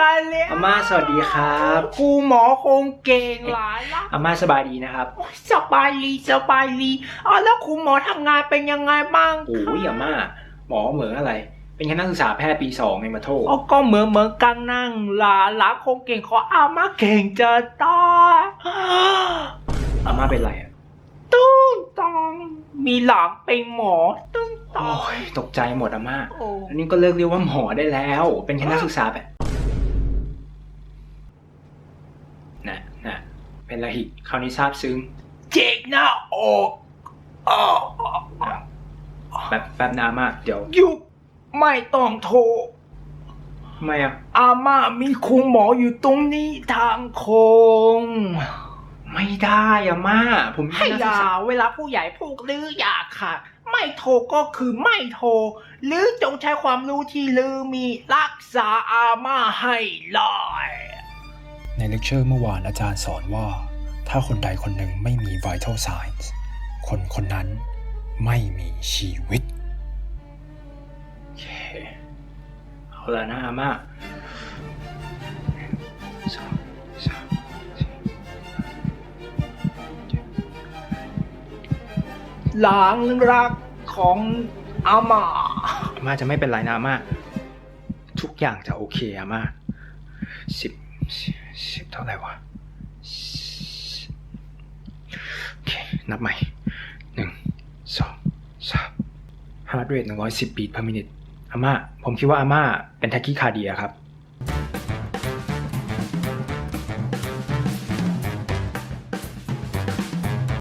กันเลยอาม่าสวัสดีครับครูหมอคงเก่งหลายละอาม่าสบายดีนะครับโอ๊ยสบายดีสบายดีอ๋อแล้วครูหมอทำงานเป็นยังไงบ้างโอ้ยอาม่าหมอเหมืออะไร เป็นแค่นักศึกษาแพทย์ปีสองไงมาโทษอ๋อก็เหมือนเหมือนกันนั่งหลานหลานคงเก่งขออามาเก่งจะตายอาม่าเป็นไรอะตึ้งตังมีหลานเป็นหมอตึ้งตัโอ้งยตกใจหมดอาม่าโอ้อันนี้ก็เลิกเรียกว่าหมอได้แล้ว เป็นแค่นักศึกษาแบบ นะนะเป็นไรอีกคราวนี้ทราบซึ้ง เจ็กหน้าอกอ๋ออ้าวแป๊บแป๊บนะอาม่าเดี๋ยวหยุดไม่ต้องโทรทำไมอะ อาม่ามีครูหมออยู่ตรงนี้ทางโคง ไม่ได้อาม่า ผมเป็นให้แค่นักศึยากษาเวลาผู้ใหญ่พูดหรืออยากค่ะ ไม่โทรก็คือไม่โทรหรือจงใช้ความรู้ที่ลือมีรักษาอาม่าให้ลอย ในเลคเชอร์เมื่อวานอาจารย์สอนว่า ถ้าคนใดคนหนึ่งไม่มี vital signs คนคนนั้นไม่มีชีวิตโอเคเอาละนะอาม่าสองสามสี่หลางรักของอาม่าอาม่าจะไม่เป็นไรนะอาม่าทุกอย่างจะโอเคอาม่าสิบ สิบสิบเท่าไหร่วะโอเค นับใหม่หนึ่งสองสามฮาร์ดเรทหนึ่งร้อยสิบบีท per minute อาม่า ผมคิดว่าอาม่าเป็นแท็กกี้คาเดียครับ